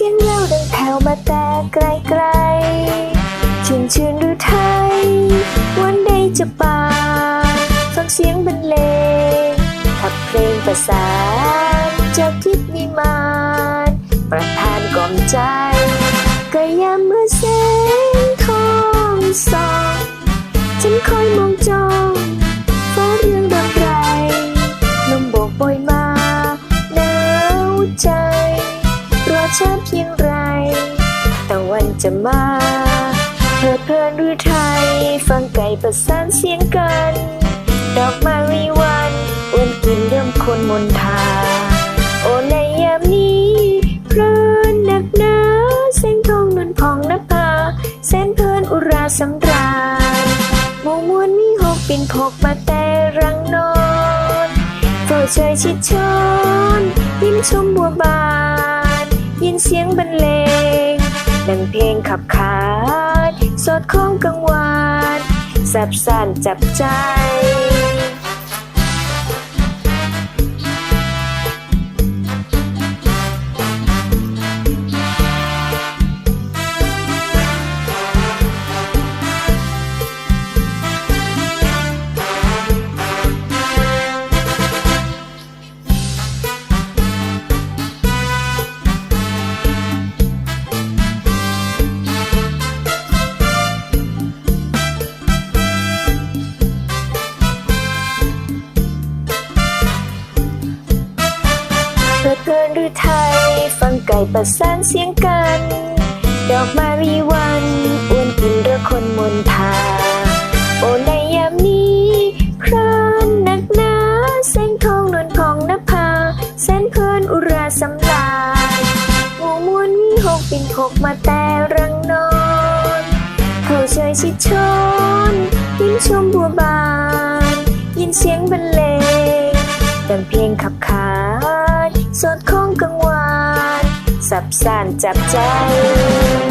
สียงแววดังแผ่วมาแต่ไกลไกลชื่นชื่นดูไทย วันใดจะป่าฟังเสียงบรรเลงขับเพลงประสานจากทิศนิมาน ประทานกล่อมใจก็ยามเมื่อเส เพียงไรแต่วันจะมาเพลิดเพลินหรือไทย ฟังไก่ประสานเสียงกัน ดอกมารีวันอ้วนกินเรื่องคนมนทา โอในยามนี้เพลินหนักหนาแสงทองนวลพองนภาแสนเพลินอุราสำราญหมู่มวลมีหกปินพกมาแต่รังนอนเฝ้าเชยชิดชอนยิ้มชมบัวบาน ยินเสียงบรรเลงดังเพลงขับขานสอดคล้องกังวานสับสานจับใจ ประสานเสียงกัน ดอกมารีวันอ้วนกินเรือคนมนทา โอในยามนี้พรานหนักหนาแสงทองนวลพองนภาแสนเพลินอุราสำลายหมู่มวลมีหกปินพกมาแต่รังนอนเขาเชยชิดชนยิ้มชมบัวบาน ยินเสียงบรรเลงดังเพลงขับขานสดค ล้องกังวานสับสานจับใจ